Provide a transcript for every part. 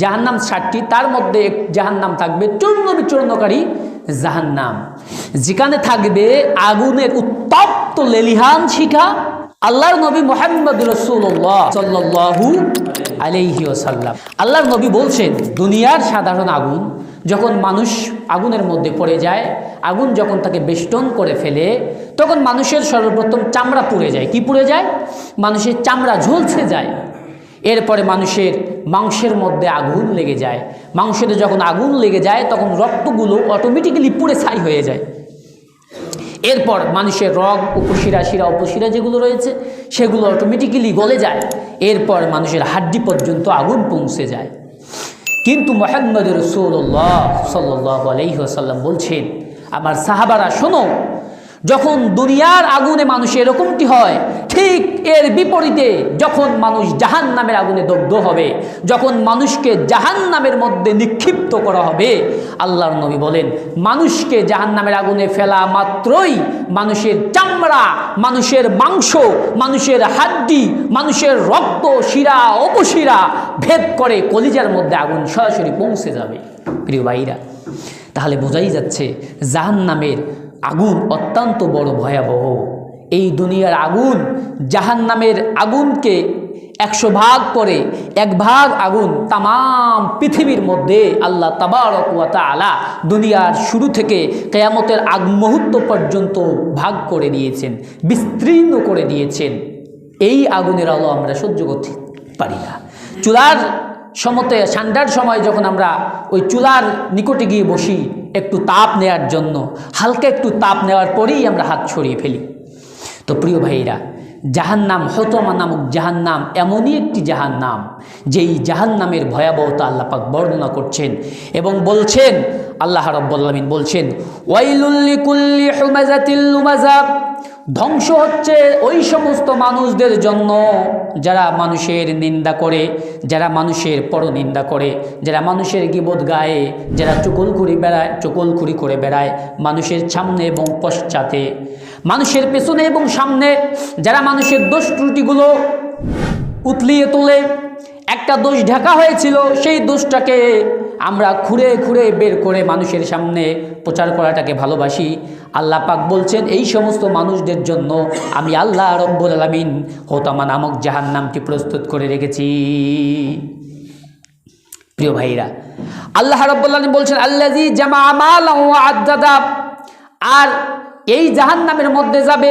জাহান্নাম ষাটটি তার মধ্যে জাহান্নাম থাকবে চূর্ণ বিচূর্ণকারী জাহান্নাম। যেখানে থাকবে আগুনের উত্তপ্ত লেলিহান শিখা আল্লাহর নবী মোহাম্মদ রসুল্লাহ সাল্লাহু ওসাল্লাম আল্লাহর নবী বলছেন, দুনিয়ার সাধারণ আগুন যখন মানুষ আগুনের মধ্যে পড়ে যায়, আগুন যখন তাকে বেষ্টন করে ফেলে, তখন মানুষের সর্বপ্রথম চামড়া পুড়ে যায়। কি পুড়ে যায়? মানুষের চামড়া ঝলসে যায়। এরপরে মানুষের মাংসের মধ্যে আগুন লেগে যায়। মাংসতে যখন আগুন লেগে যায়, তখন রক্তগুলো অটোমেটিক্যালি পুড়ে ছাই হয়ে যায়। এরপর মানুষের রগ, উপশিরা, শিরা, উপশিরা যেগুলো রয়েছে, সেগুলো অটোমেটিক্যালি গলে যায়। এরপর মানুষের হাড্ডি পর্যন্ত আগুন পৌঁছে যায়। কিন্তু মোহাম্মদ রসুল্লাহ সাল্লাহ আলহিহাসাল্লাম বলছেন, আমার সাহাবারা, শোনো যখন দুনিয়ার আগুনে মানুষ এরকমটি হয়, ঠিক এর বিপরীতে যখন মানুষ জাহান নামের আগুনে দগ্ধ হবে, যখন মানুষকে জাহান নামের মধ্যে নিক্ষিপ্ত করা হবে, আল্লাহর নবী বলেন, মানুষকে জাহান নামের আগুনে ফেলা মাত্রই মানুষের চামড়া, মানুষের মাংস, মানুষের হাড্ডি, মানুষের রক্ত, শিরা, অপশিরা ভেদ করে কলিজার মধ্যে আগুন সরাসরি পৌঁছে যাবে। প্রিয় ভাইরা, তাহলে বোঝাই যাচ্ছে জাহান নামের আগুন অত্যন্ত বড় ভয়াবহ। এই দুনিয়ার আগুন জাহান নামের আগুনকে একশো ভাগ করে এক ভাগ আগুন তাম পৃথিবীর মধ্যে আল্লাহ তাবারকুয়াতা আলা দুনিয়ার শুরু থেকে কেয়ামতের আগ মুহূর্ত পর্যন্ত ভাগ করে দিয়েছেন, বিস্তীর্ণ করে দিয়েছেন। এই আগুনের আলো আমরা সহ্য করতে পারি না। চুলার সমতে, ঠান্ডার সময় যখন আমরা ওই চুলার নিকটে গিয়ে বসি একটু তাপ নেওয়ার জন্য, হালকা একটু তাপ নেওয়ার পরেই আমরা হাত ছড়িয়ে ফেলি। তো প্রিয় ভাইরা জাহান্নাম হতমা নামক জাহান্নাম এমনই একটি জাহান্নাম, যেই জাহান্নামের ভয়াবহতা আল্লাপাক বর্ণনা করছেন এবং বলছেন, আল্লাহ রব্বুল্লামিন বলছেন ওয়াইলুল্লি কুল্লি হুমাজাতিল লুমাজাব ধ্বংস হচ্ছে ওই সমস্ত মানুষদের জন্য। যারা মানুষের নিন্দা করে, যারা মানুষের পরনিন্দা করে, যারা মানুষের গিবোধ গায়ে, যারা চুকলখুরি বেড়ায়, চুকলখুরি করে বেড়ায় মানুষের সামনে এবং পশ্চাতে। মানুষের পেছনে এবং সামনে যারা মানুষের দোষ ত্রুটিগুলো উতলিয়ে তোলে, একটা দোষ ঢাকা হয়েছিল, সেই দোষটাকে আমরা খুঁড়ে খুঁড়ে বের করে মানুষের সামনে প্রচার করাটাকে ভালোবাসি। আল্লাহ পাক বলছেন, এই সমস্ত মানুষদের জন্য আমি আল্লাহ রব্বুল আলমিন হোতামা নামক জাহান নামটি প্রস্তুত করে রেখেছি। প্রিয় ভাইরা আল্লাহ রব্বুল আলমিন বলছেন আল্লাজি জামা আমাল আদাদা আর এই জাহান নামের মধ্যে যাবে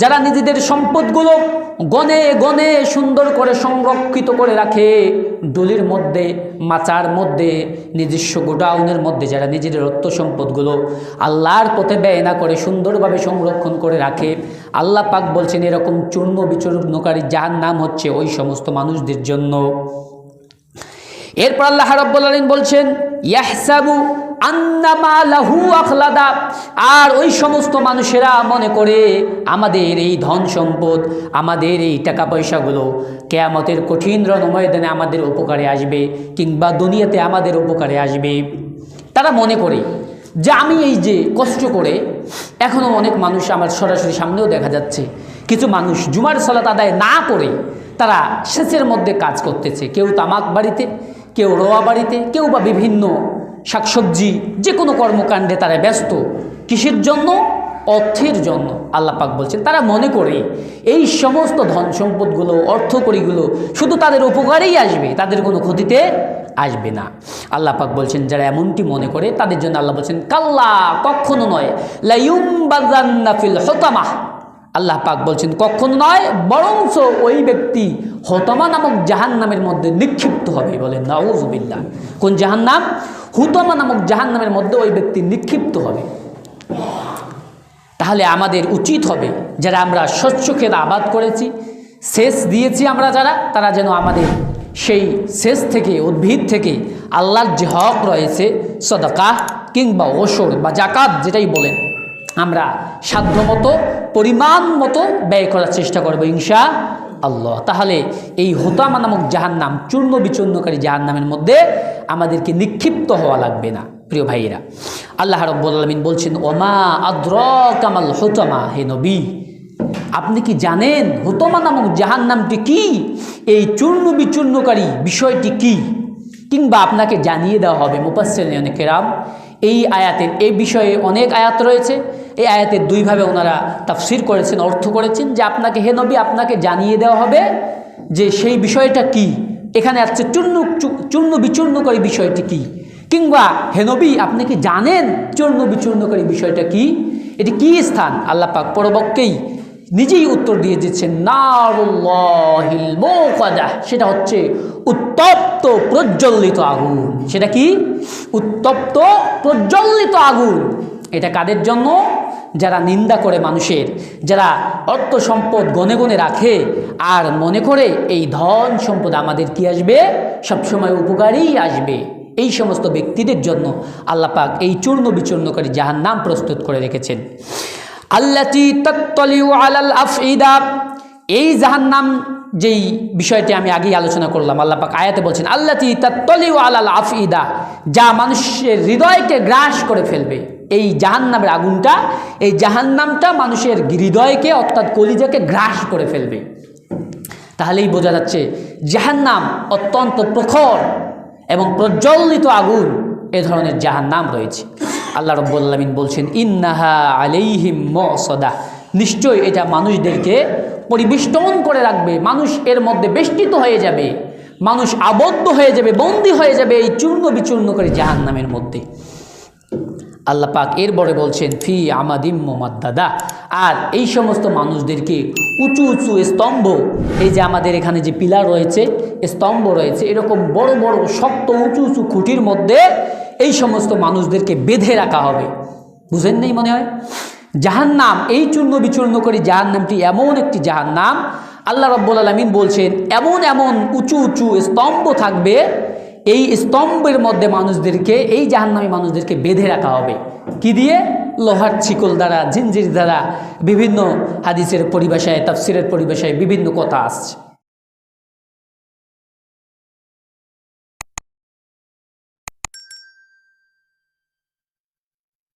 যারা নিজেদের সম্পদগুলো গনে গনে সুন্দর করে সংরক্ষিত করে রাখে। ডলির মধ্যে, মাচার মধ্যে, নিজস্ব গোডাউনের মধ্যে যারা নিজেদের অর্থ সম্পদগুলো আল্লাহর পথে ব্যয় না করে সুন্দরভাবে সংরক্ষণ করে রাখে। আল্লাহ পাক বলছেন, এরকম চূর্ণ বিচূর্ণকারী যার নাম হচ্ছে ওই সমস্ত মানুষদের জন্য। এরপর আল্লাহ রাব্বুল আলীন বলছেন, ইয়াহসাবু আর ওই সমস্ত মানুষেরা মনে করে, আমাদের এই ধন সম্পদ, আমাদের এই টাকা পয়সাগুলো কেয়ামতের কঠিন রণময়দানে আমাদের উপকারে আসবে কিংবা দুনিয়াতে আমাদের উপকারে আসবে। তারা মনে করে যে, আমি এই যে কষ্ট করে এখনও অনেক মানুষ আমার সরাসরি সামনেও দেখা যাচ্ছে। কিছু মানুষ জুমার সলাত আদায় না করে তারা সেচের মধ্যে কাজ করতেছে। কেউ তামাক বাড়িতে, কেউ রোয়া বাড়িতে, কেউ বা বিভিন্ন শাকসবজি যে কোনো কর্মকাণ্ডে তারা ব্যস্ত। কিসের জন্য? অর্থের জন্য। আল্লাহ পাক বলছেন, তারা মনে করে এই সমস্ত ধন সম্পদগুলো অর্থকরীগুলো শুধু তাদের উপকারেই আসবে, তাদের কোনো ক্ষতিতে আসবে না। আল্লাহ পাক বলছেন, যারা এমনটি মনে করে, তাদের জন্য আল্লাহ বলছেন, কাল্লা, কখনো নয়। লাইম বাজান্নাফিল হতামাহ। আল্লাহ পাক বলছেন, কখনো নয়, বরঞ্চ ওই ব্যক্তি হতমা নামক জাহান নামের মধ্যে নিক্ষিপ্ত হবে বলেন নাউজুবিল্লাহ কোন জাহান নাম হুতমা নামক জাহান নামের মধ্যে ওই ব্যক্তি নিক্ষিপ্ত হবে। তাহলে আমাদের উচিত হবে যারা আমরা শস্য খেতে আবাদ করেছি সেচ দিয়েছি আমরা যারা, তারা যেন আমাদের সেই সেচ থেকে, উদ্ভিদ থেকে আল্লাহর যে হক রয়েছে সদকা কিংবা ওসর বা জাকাত যেটাই বলেন আমরা সাধ্যমতো পরিমাণ মতো ব্যয় করার চেষ্টা করব ইনশা আল্লাহ। তাহলে এই হোতামা নামক জাহান নাম চূর্ণ বিচূর্ণকারী জাহান নামের মধ্যে আমাদেরকে নিক্ষিপ্ত হওয়া লাগবে না, প্রিয় ভাইয়েরা। আল্লাহ রব্বুল আলমিন বলছেন, ওমা আদ্র কামাল হোতামা হে নবী, আপনি কি জানেন হোতমা নামক জাহান নামটি কি? এই চূর্ণ বিচূর্ণকারী বিষয়টি কি? কিংবা আপনাকে জানিয়ে দেওয়া হবে মুপাসেন কেরাম, এই আয়াতের, এই বিষয়ে অনেক আয়াত রয়েছে। এই আয়াতের দুইভাবে ওনারা তাফসির করেছেন, অর্থ করেছেন যে আপনাকে, হে নবী, আপনাকে জানিয়ে দেওয়া হবে যে সেই বিষয়টা কি? এখানে আসছে চূর্ণ চূর্ণ বিচূর্ণকারী বিষয়টি কি? কিংবা, হে নবী, আপনি কি জানেন চূর্ণ বিচূর্ণকারী বিষয়টা কি? এটি কি স্থান? আল্লাহ পাক পরবক্কেই নিজেই উত্তর দিয়ে দিচ্ছেন সেটা হচ্ছে উত্তপ্ত প্রজ্বলিত আগুন। সেটা কি? উত্তপ্ত প্রজ্বলিত আগুন। এটা কাদের জন্য? যারা নিন্দা করে মানুষের, যারা অর্থ সম্পদ গনে গনে রাখে, আর মনে করে এই ধন সম্পদ আমাদের কি আসবে? সবসময় উপকারেই আসবে। এই সমস্ত ব্যক্তিদের জন্য আল্লাহ পাক এই চূর্ণ বিচূর্ণকারী যাহার নাম প্রস্তুত করে রেখেছেন। আল্লাতি তত্তলিউ আলাল আফইদা এই জাহান্নাম যেই বিষয়টি আমি আগেই আলোচনা করলাম, আল্লাহ পাক আয়াতে বলছেন, আল্লাতি তত্তলিউ আলাল আফইদা যা মানুষের হৃদয়কে গ্রাস করে ফেলবে। এই জাহান্নামের আগুনটা, এই জাহান্নামটা মানুষের হৃদয়কে, অর্থাৎ কলিজাকে গ্রাস করে ফেলবে। তাহলেই বোঝা যাচ্ছে, জাহান্নাম অত্যন্ত প্রখর এবং প্রজ্বলিত আগুন, এ ধরনের জাহান্নাম রয়েছে। আল্লাহ রব্বুল আলমিন বলছেন, ইন্নাহা আলাইহিম মসদা। নিশ্চয়ই এটা মানুষদেরকে পরিবেষ্টন করে রাখবে। মানুষ এর মধ্যে বেষ্টিত হয়ে যাবে। মানুষ আবদ্ধ হয়ে যাবে, বন্দী হয়ে যাবে এই চূর্ণ বিচূর্ণ করে জাহান্নামের মধ্যে। আল্লাহ পাক এরপরে বলছেন, ফি আমাদিম মোমাদ্দাদা। আর এই সমস্ত মানুষদেরকে উঁচু উঁচু স্তম্ভ, এই যে আমাদের এখানে যে পিলার রয়েছে, স্তম্ভ রয়েছে, এরকম বড় বড় শক্ত উঁচু উঁচু খুঁটির মধ্যে এই সমস্ত মানুষদেরকে বেঁধে রাখা হবে। বুঝেন নেই মনে হয়? জাহান্নাম, এই চূর্ণ বিচূর্ণ করে জাহান্নামটি এমন একটি জাহান্নাম। আল্লাহ রব্বুল আলমিন বলছেন, এমন এমন উঁচু উঁচু স্তম্ভ থাকবে, এই স্তম্ভের মধ্যে মানুষদেরকে, এই জাহান্নামী মানুষদেরকে বেঁধে রাখা হবে। কি দিয়ে? লোহার ছিকল দ্বারা ঝিঞ্জির দ্বারা, বিভিন্ন হাদিসের পরিভাষায়, তাফসিরের পরিভাষায় বিভিন্ন কথা আসছে।